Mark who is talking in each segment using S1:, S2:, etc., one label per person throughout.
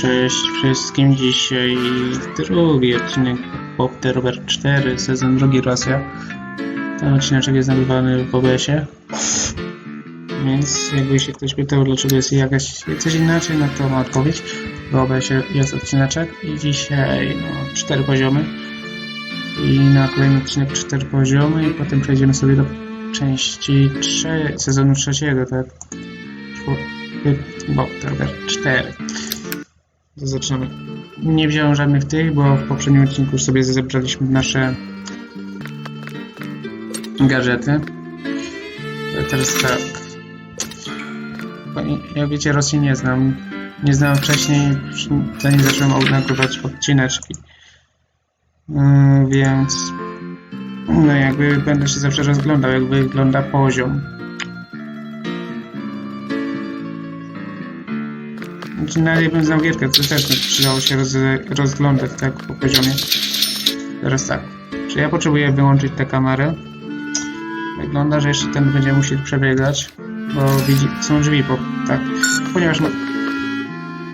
S1: Cześć wszystkim, dzisiaj drugi odcinek Pop the Robert 4, sezon drugi Rosja. Ten odcinek jest nagrywany w OBS-ie. Więc jakby się ktoś pytał, dlaczego jest jakaś coś inaczej, no to ma odpowiedź. W OBS-ie jest odcineczek i dzisiaj no, cztery poziomy. I na kolejny odcinek cztery poziomy i potem przejdziemy sobie do części 3, sezonu trzeciego, tak? Bob the Robert 4. To zaczynamy. Nie wziąłem żadnych tych, bo w poprzednim odcinku już sobie zebraliśmy nasze gadżety. Teraz tak. Jak wiecie, Rosji nie znam. Nie znałem wcześniej, zanim zacząłem nagrywać odcineczki. Yy, więc no jakby będę się zawsze rozglądał, jak wygląda poziom. Znaczy, Nawet jakbym znał gierkę, to też przydało się roz, rozglądać tak po poziomie. Teraz tak. Czy ja potrzebuję wyłączyć tę kamerę? Wygląda, że jeszcze ten będzie musiał przebiegać, bo widzi, są drzwi, po, tak. Ponieważ ma...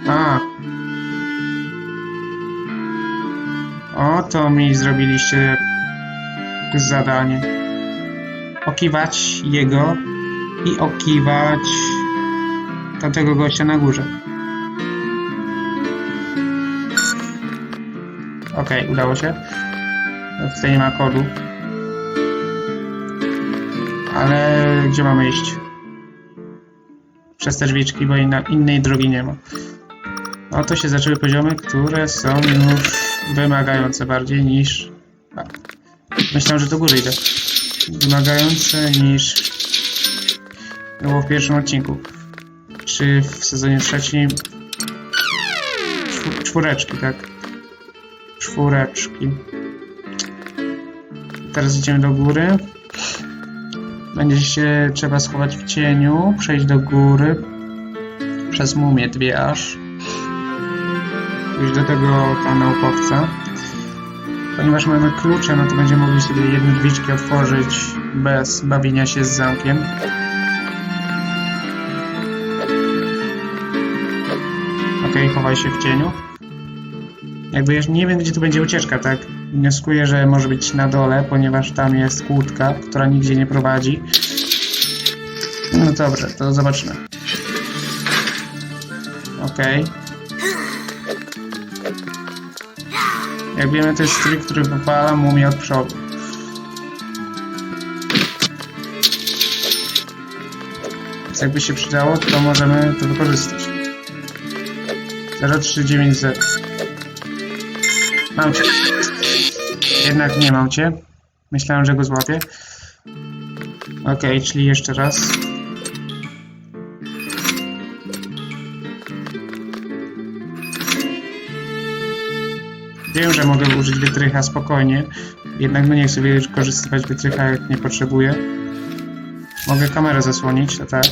S1: A. O, to mi zrobiliście zadanie. Okiwać jego i okiwać tamtego gościa na górze. Okej, udało się. Tutaj nie ma kodu. Ale gdzie mamy iść? Przez te drzwiczki, bo inna, innej drogi nie ma. Oto się zaczęły poziomy, które są już wymagające bardziej niż... A. Myślałem, że do góry idę. Wymagające niż było w pierwszym odcinku. Czy w sezonie trzecim czw- czwóreczki, tak? Czwóreczki. Teraz idziemy do góry. Będzie się trzeba schować w cieniu, przejść do góry przez mumię dwie aż. Pójść do tego tam naukowca. Ponieważ mamy klucze, no to będziemy mogli sobie jedne drzwiczki otworzyć bez bawienia się z zamkiem. Okej, chowaj się w cieniu. Jakby jeszcze nie wiem, gdzie tu będzie ucieczka, tak? Wnioskuję, że może być na dole, ponieważ tam jest kłódka, która nigdzie nie prowadzi. No dobrze, to zobaczymy. Okej. Jak wiemy, to jest trik, który wypala mumię od przodu. Więc jakby się przydało, to możemy to wykorzystać. 0390 Mam cię. Jednak nie mam cię. Myślałem, że go złapię. Okej, czyli jeszcze raz. Wiem, że mogę użyć wytrycha spokojnie. Jednak no nie chcę wykorzystywać wytrycha jak nie potrzebuję. Mogę kamerę zasłonić, to tak.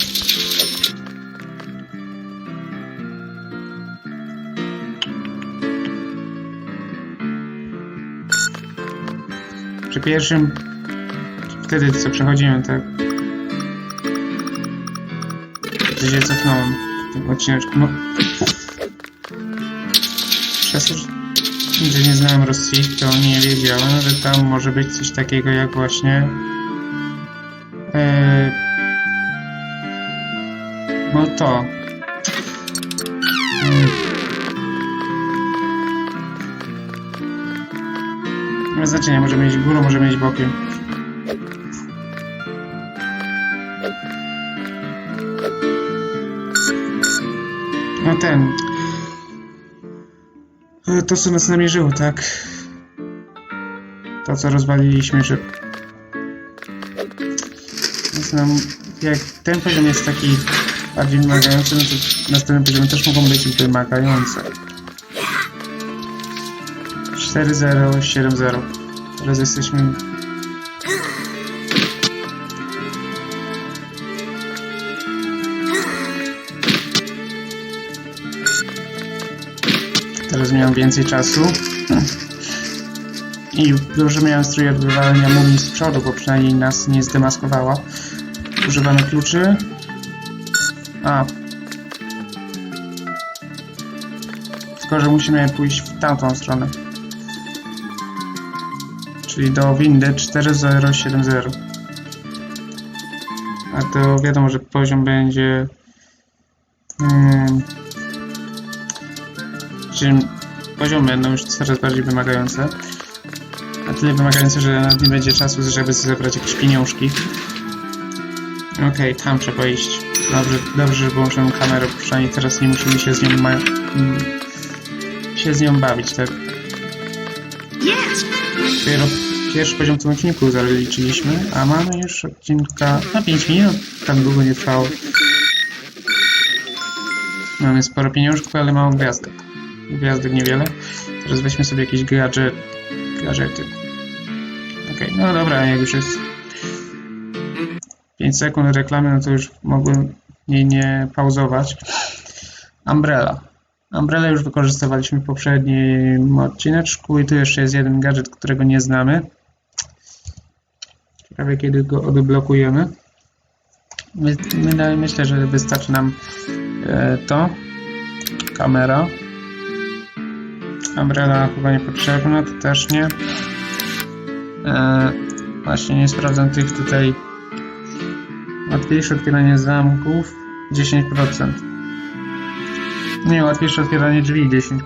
S1: Pierwszym, wtedy co przechodziłem, tak? Gdzieś się cofnąłem w tym odcineczku. No. Przez że nie znałem Rosji, to nie wiedziałem, że tam może być coś takiego jak właśnie e, no to ma znaczenia, możemy iść górą, możemy iść bokiem. No ten. To, co nas namierzyło, tak? To, co rozwaliliśmy, że... Więc nam, jak ten poziom jest taki bardziej wymagający, no to następne poziomy też mogą być wymagające. 4070. Teraz jesteśmy. Teraz miałem więcej czasu. I dużo miałem strój odbywania mumii z przodu, bo przynajmniej nas nie zdemaskowała. Używamy kluczy. A. Tylko, że musimy pójść w tamtą stronę. Czyli do windy 4070. A to wiadomo, że poziom będzie... Hmm, poziomy będą już coraz bardziej wymagające. Na tyle wymagające, że nawet nie będzie czasu, żeby zebrać jakieś pieniążki. Okej, tam trzeba iść. Dobrze, dobrze, że włączyłem kamerę, przynajmniej teraz nie musimy się z nią ma- mm, się z nią bawić, tak? Dopiero pierwszy poziom w tym odcinku zaliczyliśmy, a mamy już odcinka na 5 minut, tak długo nie trwało. Mamy sporo pieniążków, ale mało gwiazdek. Gwiazdek niewiele. Teraz weźmy sobie jakieś gadżet, gadżety. Okej, no dobra, jak już jest 5 sekund reklamy, no to już mogłem nie, nie pauzować. Umbrella. Umbrella już wykorzystywaliśmy w poprzednim odcineczku i tu jeszcze jest jeden gadżet, którego nie znamy. Ciekawe kiedy go odblokujemy. My, my, myślę, że wystarczy nam e, to. Kamera. Umbrella chyba niepotrzebna, to też nie. E, właśnie nie sprawdzam tych tutaj Łatwiejsze otwieranie zamków 10%. Nie, łatwiejsze otwieranie drzwi 10%.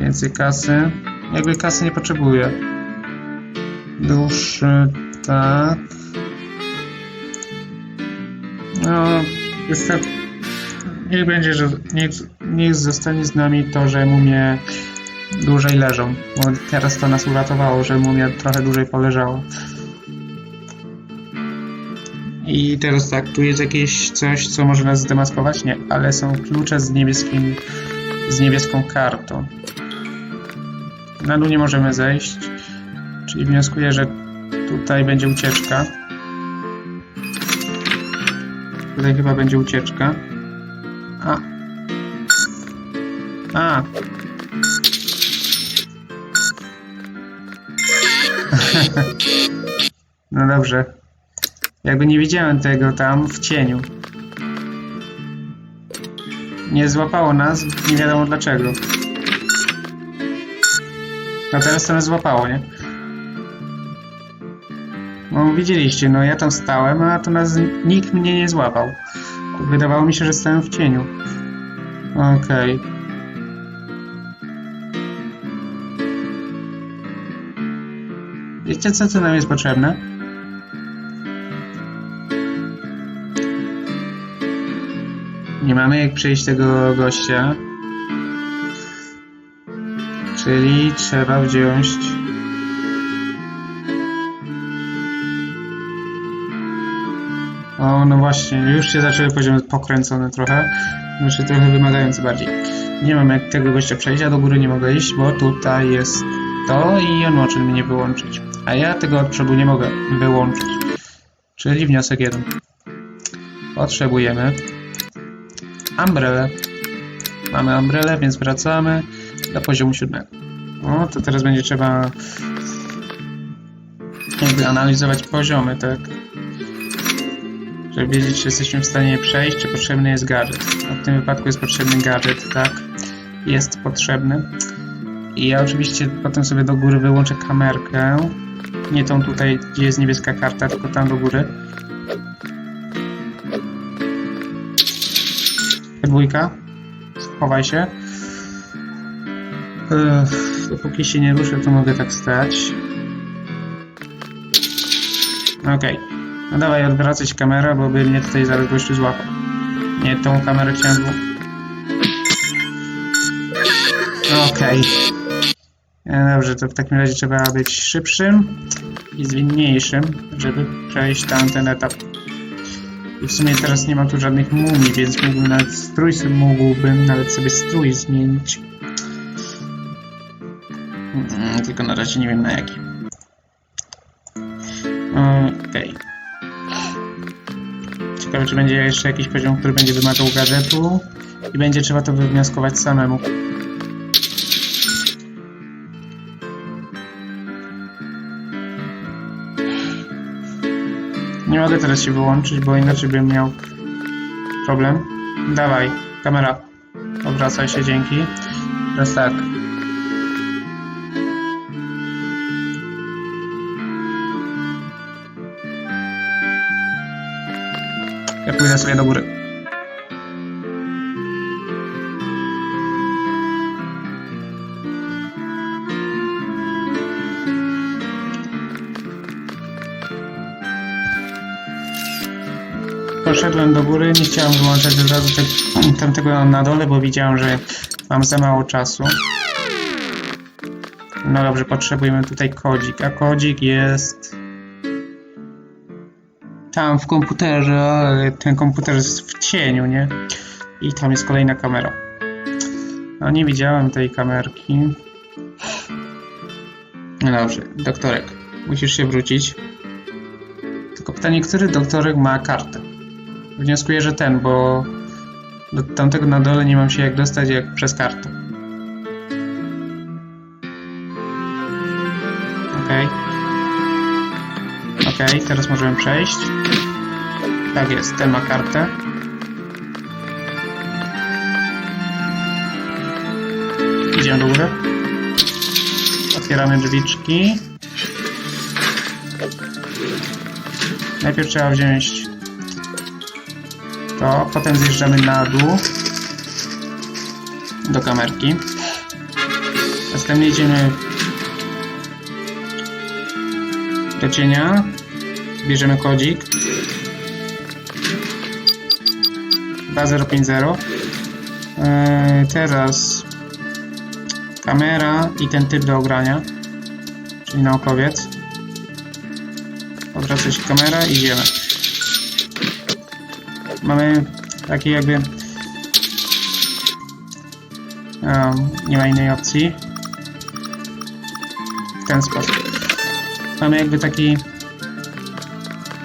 S1: Więcej kasy. Jakby kasy nie potrzebuję. Dłuższy, tak. No, tak. Niech będzie, że niech, niech zostanie z nami to, że mumie dłużej leżą. Bo teraz to nas uratowało, że mumia trochę dłużej poleżała. I teraz tak, tu jest jakieś coś, co może nas zdemaskować? Nie, ale są klucze z niebieskim, z niebieską kartą. Na dół nie możemy zejść, czyli wnioskuję, że tutaj będzie ucieczka. Tutaj chyba będzie ucieczka. A. A. no dobrze. Jakby nie widziałem tego tam w cieniu. Nie złapało nas, nie wiadomo dlaczego. A teraz to nas złapało, nie? No widzieliście, no ja tam stałem, a to nas nikt mnie nie złapał. Wydawało mi się, że stałem w cieniu. Okej. Wiecie co, co nam jest potrzebne? Nie mamy jak przejść tego gościa. Czyli trzeba wziąć. O, no właśnie, już się zaczęły poziomy pokręcone trochę. Znaczy trochę wymagające bardziej. Nie mam jak tego gościa przejść, a do góry nie mogę iść, bo tutaj jest to i on może mnie wyłączyć. A ja tego odprzodu nie mogę wyłączyć. Czyli wniosek jeden. Potrzebujemy umbrelę. Mamy umbrelę, więc wracamy do poziomu siódmego. O, to teraz będzie trzeba jakby analizować poziomy, tak? Żeby wiedzieć, czy jesteśmy w stanie przejść, czy potrzebny jest gadżet. No, w tym wypadku jest potrzebny gadżet, tak? Jest potrzebny. I ja oczywiście potem sobie do góry wyłączę kamerkę. Nie tą tutaj, gdzie jest niebieska karta, tylko tam do góry. Dwójka. Schowaj się. Ech, dopóki się nie ruszę, to mogę tak stać. Okej. No dawaj, odwracać kamerę, bo by mnie tutaj zaraz gościu złapał. Nie, tą kamerę chciałem... Okej. E, Dobrze, to w takim razie trzeba być szybszym i zwinniejszym, żeby przejść tamten etap. I w sumie teraz nie ma tu żadnych mumii, więc mógłbym nawet strój mógłbym nawet sobie strój zmienić. Mm, tylko na razie nie wiem na jaki. Okej. Ciekawe, czy będzie jeszcze jakiś poziom, który będzie wymagał gadżetu i będzie trzeba to wywnioskować samemu. Nie mogę teraz się wyłączyć, bo inaczej bym miał problem. Dawaj, kamera. Obracaj się, dzięki. Teraz tak. Ja pójdę sobie do góry. Poszedłem do góry, nie chciałem wyłączać od razu te, tamtego na dole, bo widziałem, że mam za mało czasu. No dobrze, potrzebujemy tutaj kodzik, a kodzik jest tam w komputerze, ale ten komputer jest w cieniu, nie? I tam jest kolejna kamera. No nie widziałem tej kamerki. No dobrze, doktorek, musisz się wrócić. Tylko pytanie, który doktorek ma kartę? Wnioskuję, że ten, bo do tamtego na dole nie mam się jak dostać jak przez kartę. Okej. Okej, teraz możemy przejść. Tak jest, ten ma kartę. Idziemy do góry. Otwieramy drzwiczki. Najpierw trzeba wziąć to, potem zjeżdżamy na dół do kamerki. Następnie idziemy do cienia, bierzemy kodzik. 2050 Eee, teraz kamera i ten typ do ogrania czyli naukowiec odwraca się kamera i idziemy. Mamy taki jakby um, nie ma innej opcji. W ten sposób. Mamy jakby taki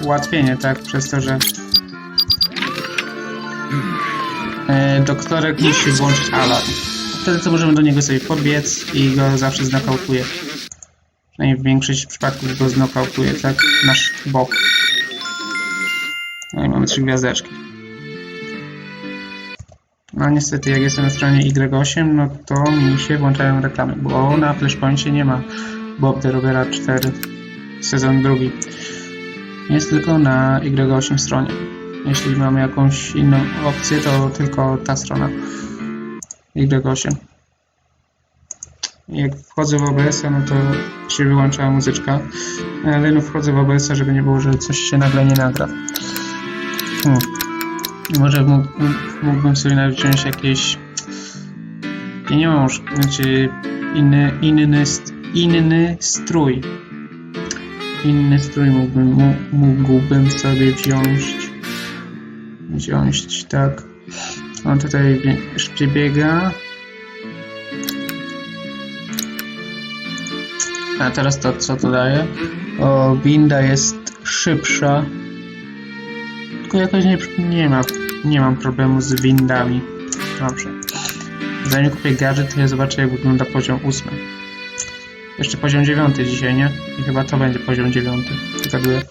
S1: ułatwienie, tak, przez to, że e, doktorek musi włączyć alarm. Wtedy co możemy do niego sobie podbiec i go zawsze znokautuje. Przynajmniej w większości przypadków go znokautuje, tak, nasz bok. No i mamy trzy gwiazdeczki. No niestety, jak jestem na stronie Y8, no to mi się włączają reklamy, bo na Flashpointie nie ma Bob the Rovera 4 sezon drugi. Jest tylko na Y8 stronie. Jeśli mamy jakąś inną opcję, to tylko ta strona Y8. Jak wchodzę w OBS-a, no to się wyłącza muzyczka, ale no wchodzę w OBS-a, żeby nie było, że coś się nagle nie nagra. Hmm. Może mógł, mógłbym sobie nawet wziąć jakieś pieniążki, znaczy inny, inny, inny strój. Inny strój mógłbym, mógłbym sobie wziąć. Wziąć, tak. On tutaj bie- szybciej biega. A teraz to, co to daje? O, winda jest szybsza. Tylko jakoś nie, nie ma, nie mam problemu z windami. Dobrze. Zanim kupię gadżet, to ja zobaczę jak wygląda poziom ósmy. Jeszcze poziom dziewiąty dzisiaj, nie? I chyba to będzie poziom dziewiąty. Zgaduję.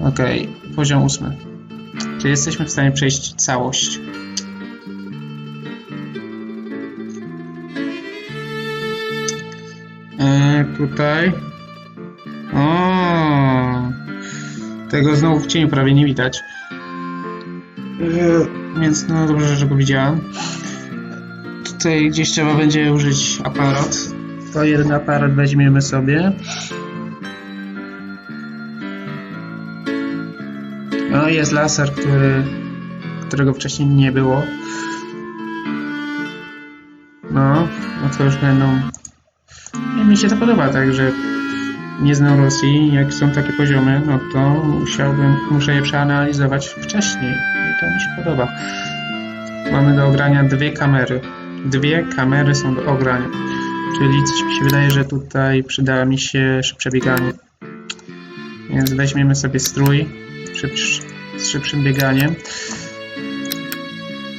S1: Okej, poziom ósmy. Czy jesteśmy w stanie przejść całość? Eee, tutaj. O, tego znowu w cieniu prawie nie widać. Eee, więc no dobrze, że go widziałem. Tutaj gdzieś trzeba będzie użyć aparat. To jeden aparat weźmiemy sobie. No jest laser, który, którego wcześniej nie było. No, no to już będą... I mi się to podoba, także nie znam Rosji, jak są takie poziomy, no to musiałbym, muszę je przeanalizować wcześniej i to mi się podoba. Mamy do ogrania dwie kamery. Dwie kamery są do ogrania. Czyli coś mi się wydaje, że tutaj przyda mi się szybsze bieganie. Więc weźmiemy sobie strój szybsz, z szybszym bieganiem.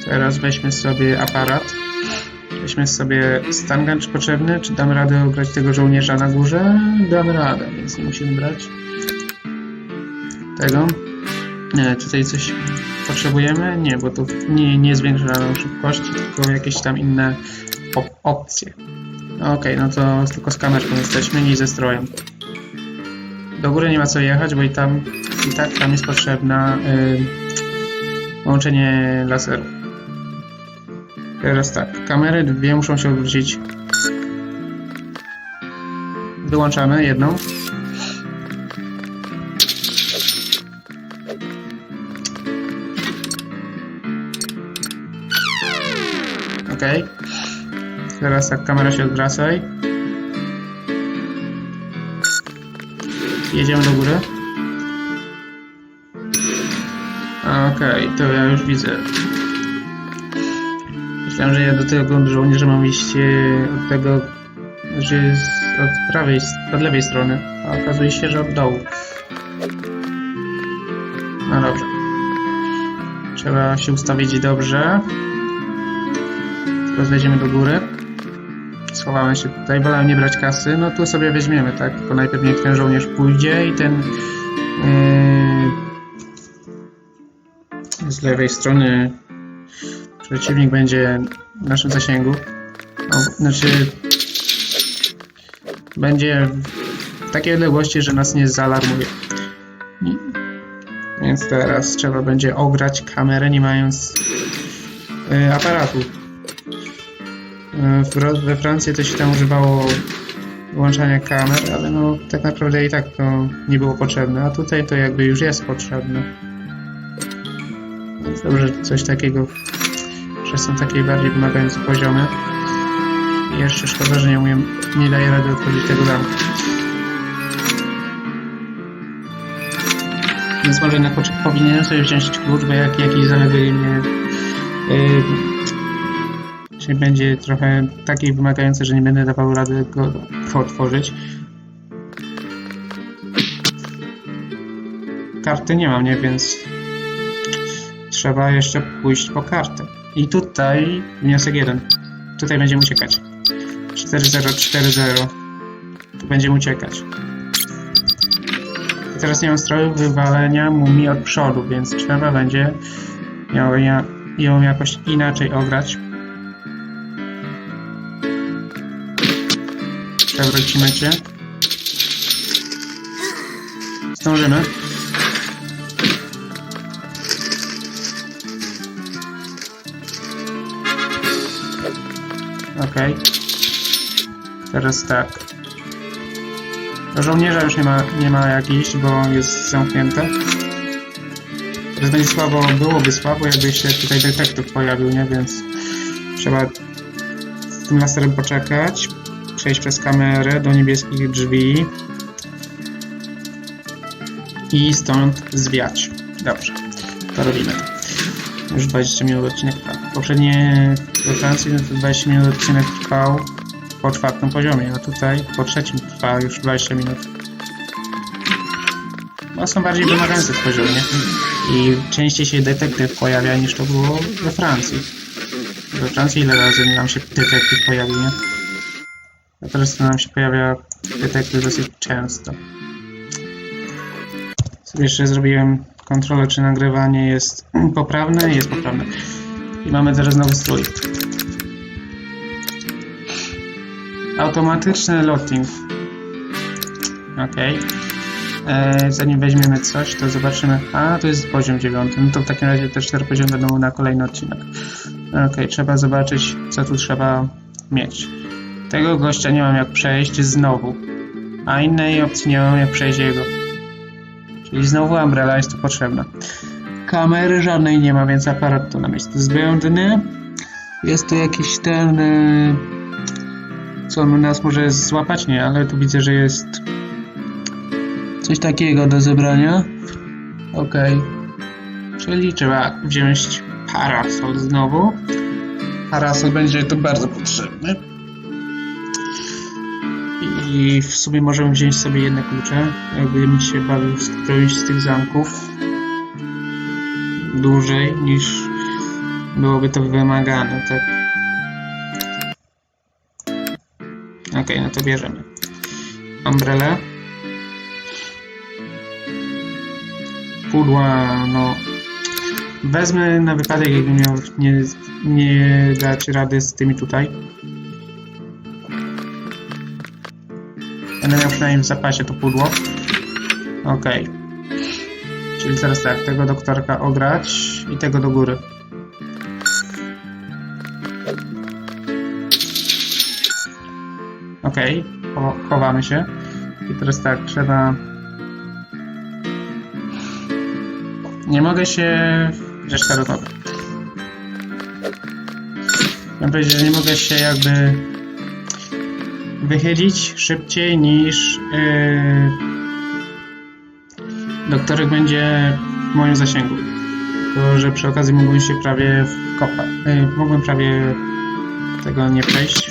S1: Teraz weźmy sobie aparat. Weźmy sobie stan czy potrzebny. Czy damy radę ograć tego żołnierza na górze? Damy radę, więc nie musimy brać tego. Nie, tutaj coś potrzebujemy? Nie, bo to nie, nie zwiększa nam szybkości, tylko jakieś tam inne op opcje. Okej, no to tylko z kamerką jesteśmy, nie ze strojem. Do góry nie ma co jechać, bo i tam i tak tam jest potrzebna y, łączenie laseru. Teraz tak, kamery dwie muszą się odwrócić. Wyłączamy jedną. Ok. Teraz tak, kamera się odwracaj. Jedziemy do góry. Okej, to ja już widzę. Myślałem, że ja do tego żołnierza mam iść e, od tego, że jest od prawej, od lewej strony, a okazuje się, że od dołu. No dobrze. Trzeba się ustawić dobrze. Teraz wejdziemy do góry. Schowamy się tutaj. Wolałem nie brać kasy. No tu sobie weźmiemy, tak? Tylko najpierw niech ten żołnierz pójdzie i ten yy, z lewej strony przeciwnik będzie w naszym zasięgu. O, znaczy będzie w takiej odległości, że nas nie zaalarmuje. Więc teraz trzeba będzie ograć kamerę nie mając yy, aparatu. W, we Francji to się tam używało włączania kamer, ale no tak naprawdę i tak to nie było potrzebne, a tutaj to jakby już jest potrzebne. Więc dobrze, coś takiego, że są takie bardziej wymagające poziomy. I jeszcze szkoda, że nie umiem, nie daję rady otworzyć tego zamku. Więc może na początku powinienem sobie wziąć klucz, bo jak jakiś zaleguje mnie yy, Czyli będzie trochę taki wymagający, że nie będę dawał rady go otworzyć. Karty nie mam, nie? Więc trzeba jeszcze pójść po kartę. I tutaj wniosek jeden. Tutaj będziemy uciekać. 4040. Tu będziemy uciekać. I teraz nie mam stroju wywalenia mumii od przodu, więc trzeba będzie ją, ją jakoś inaczej ograć. Przewrócimy cię. Zdążymy. Okej. Teraz tak. Żołnierza już nie ma, nie ma jak iść, bo jest zamknięte. Teraz będzie słabo, byłoby słabo, jakby się tutaj detektyw pojawił, nie? Więc trzeba z tym laserem poczekać przejść przez kamerę do niebieskich drzwi i stąd zwiać. Dobrze, to robimy. Już 20 minut odcinek trwa. Poprzednie we Francji no to 20 minut odcinek trwał po czwartym poziomie, a tutaj po trzecim trwa już 20 minut. No są bardziej wymagające w poziomie i częściej się detektyw pojawia niż to było we Francji. We Francji ile razy nam się detektyw pojawił, nie? Teraz to nam się pojawia detektyw dosyć często. Sobie jeszcze zrobiłem kontrolę, czy nagrywanie jest poprawne. Jest poprawne. I mamy teraz nowy strój. Automatyczny loading. Ok. E, zanim weźmiemy coś, to zobaczymy. A, to jest poziom 9. No to w takim razie te 4 poziomy będą na kolejny odcinek. Ok, trzeba zobaczyć, co tu trzeba mieć. Tego gościa nie mam jak przejść znowu. A innej opcji nie mam jak przejść jego. Czyli znowu Umbrella jest tu potrzebna. Kamery żadnej nie ma, więc aparat tu nam jest zbędny. Jest tu jakiś ten... y, Co nas może złapać? Nie, ale tu widzę, że jest... Coś takiego do zebrania. Okej. Czyli trzeba wziąć parasol znowu. Parasol będzie tu bardzo potrzebny. I w sumie możemy wziąć sobie jedne klucze, jakby mi się bawił z którymś z tych zamków dłużej niż byłoby to wymagane, tak? Ok, no to bierzemy. Umbrella. Pudła, no Wezmę na wypadek, jakby miał nie, nie dać rady z tymi tutaj. Będę miał przynajmniej w zapasie to pudło. Okej. Czyli teraz tak, tego doktorka ograć i tego do góry. Okej, cho- chowamy się. I teraz tak, trzeba... Nie mogę się... Reszta gotowa. Chciałem powiedzieć, że nie mogę się jakby wychylić szybciej niż yy, będzie w moim zasięgu. Tylko, że przy okazji mógłbym się prawie wkopać. Yy, mógłbym prawie tego nie przejść.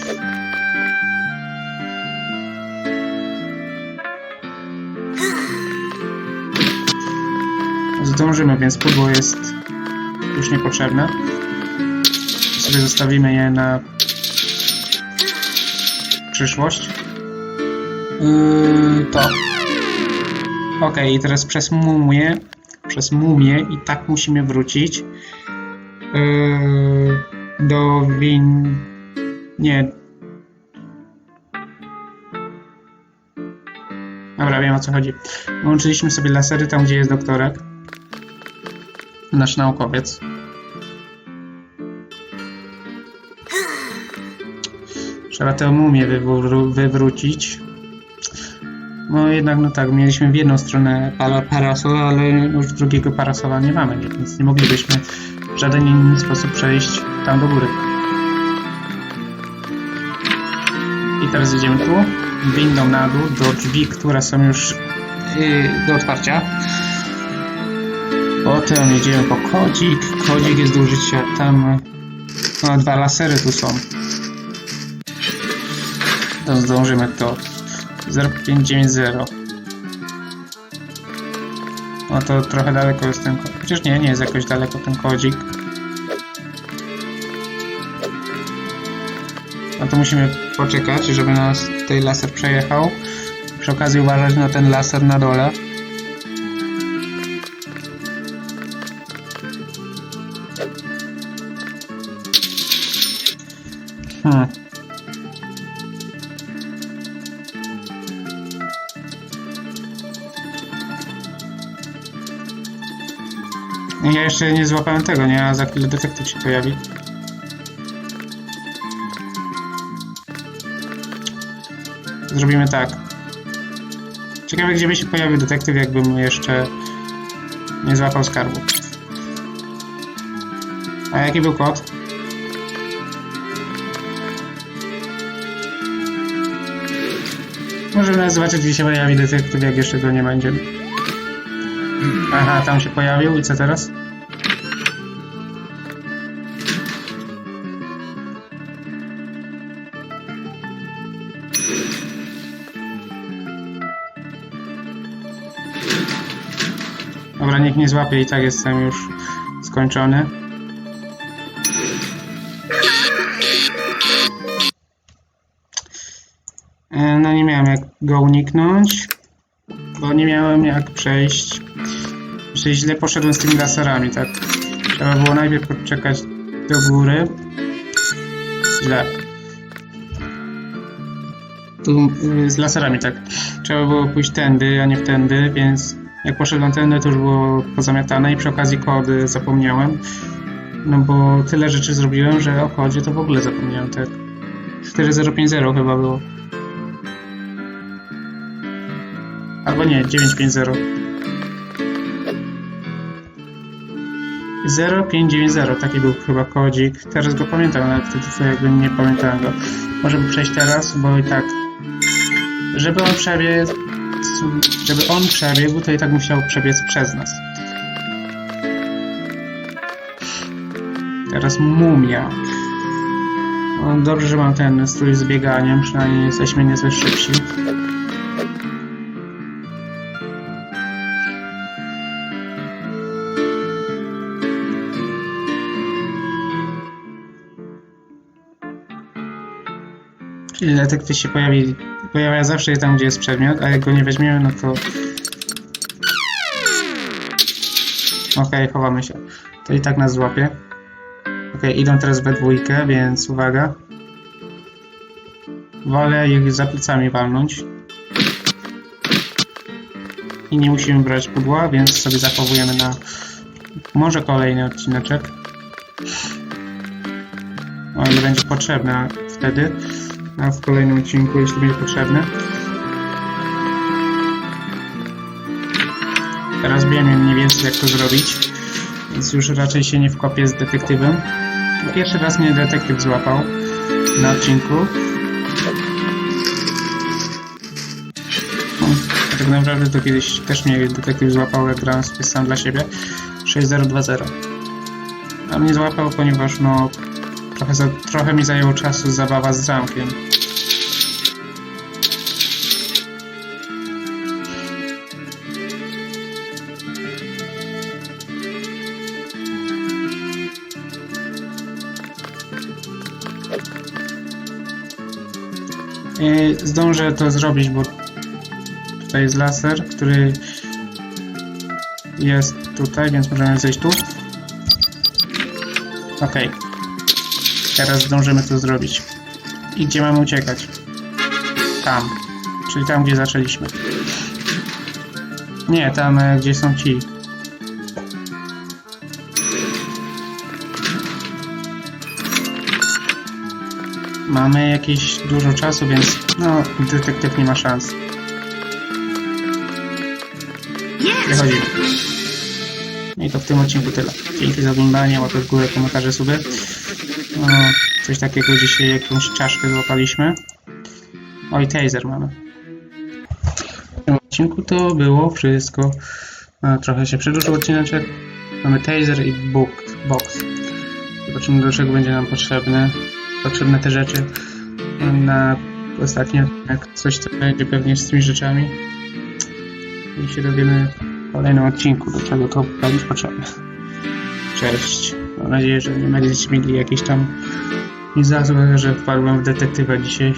S1: Zdążymy, więc pudło jest już niepotrzebne. Sobie zostawimy je na przyszłość. Yy, to. Ok, i teraz przez mumię, przez mumię i tak musimy wrócić yy, do win... Nie. Dobra, wiem o co chodzi. Włączyliśmy sobie lasery tam, gdzie jest doktorek. Nasz naukowiec. Trzeba tę mumię wywró- wywrócić. No jednak, no tak, mieliśmy w jedną stronę para parasola, ale już drugiego parasola nie mamy, więc nie moglibyśmy w żaden inny sposób przejść tam do góry. I teraz idziemy tu, windą na dół, do drzwi, które są już yy, do otwarcia. Potem jedziemy po kodzik. Kodzik jest do użycia tam. No, dwa lasery tu są. To zdążymy to. 0590. No to trochę daleko jest ten kodzik. Chociaż nie, nie jest jakoś daleko ten kodzik. No to musimy poczekać, żeby nas tutaj laser przejechał. Przy okazji uważać na ten laser na dole. Jeszcze nie złapałem tego, nie? A za chwilę detektyw się pojawi. Zrobimy tak. Ciekawe, gdzie by się pojawił detektyw, jakbym jeszcze nie złapał skarbu. A jaki był kod? Możemy zobaczyć, gdzie się pojawi detektyw, jak jeszcze go nie będzie. Aha, tam się pojawił i co teraz? Nie złapie i tak jestem już skończony. E, No nie miałem jak go uniknąć, bo nie miałem jak przejść. Czyli źle poszedłem z tymi laserami, tak? Trzeba było najpierw poczekać do góry. Źle. Tu y, z laserami, tak. Trzeba było pójść tędy, a nie wtędy, więc jak poszedłem tędy, to już było pozamiatane i przy okazji kody zapomniałem. No bo tyle rzeczy zrobiłem, że o kodzie to w ogóle zapomniałem, tak. 4050 chyba było. Albo nie, 950. 0590, taki był chyba kodzik. Teraz go pamiętam, ale wtedy to jakby nie pamiętałem go. Możemy przejść teraz, bo i tak. Żeby on przebiegł, żeby on przebiegł, to i tak musiał przebiec przez nas. Teraz mumia. No, dobrze, że mam ten strój z bieganiem, przynajmniej jesteśmy nieco szybsi. Czyli detektyw się pojawi, pojawia zawsze tam, gdzie jest przedmiot, a jak go nie weźmiemy, no to... Okej, chowamy się. To i tak nas złapie. Okej, idą teraz we dwójkę, więc uwaga. Wolę ich za plecami walnąć. I nie musimy brać pudła, więc sobie zachowujemy na może kolejny odcineczek. O ile będzie potrzebne wtedy. A w kolejnym odcinku, jeśli będzie potrzebne. Teraz wiem mniej więcej jak to zrobić, więc już raczej się nie wkopię z detektywem. Pierwszy raz mnie detektyw złapał na odcinku. No, tak naprawdę to kiedyś też mnie detektyw złapał, jak grałem sobie sam dla siebie. 6020. A mnie złapał, ponieważ no trochę, za, trochę mi zajęło czasu zabawa z zamkiem. I zdążę to zrobić, bo tutaj jest laser, który jest tutaj, więc możemy zejść tu. Ok. Teraz zdążymy to zrobić. I gdzie mamy uciekać? Tam. Czyli tam, gdzie zaczęliśmy. Nie, tam, e, gdzie są ci. Mamy jakieś dużo czasu, więc no, detektyw nie ma szans. Wychodzimy. I to w tym odcinku tyle. Dzięki za oglądanie, łapy w górę, komentarze, suby. No, coś takiego dzisiaj, jakąś czaszkę złapaliśmy. Oj, taser mamy. W tym odcinku to było wszystko. No, trochę się przedłużył odcineczek. Mamy taser i book, box. Zobaczymy do czego będzie nam potrzebne. Potrzebne te rzeczy. Na ostatnio, jak coś co będzie pewnie z tymi rzeczami. I się dowiemy w kolejnym odcinku, do czego to będzie potrzebne. Cześć. Mam nadzieję, że nie będziecie mieli jakiejś tam nie że wpadłem w detektywa dzisiaj.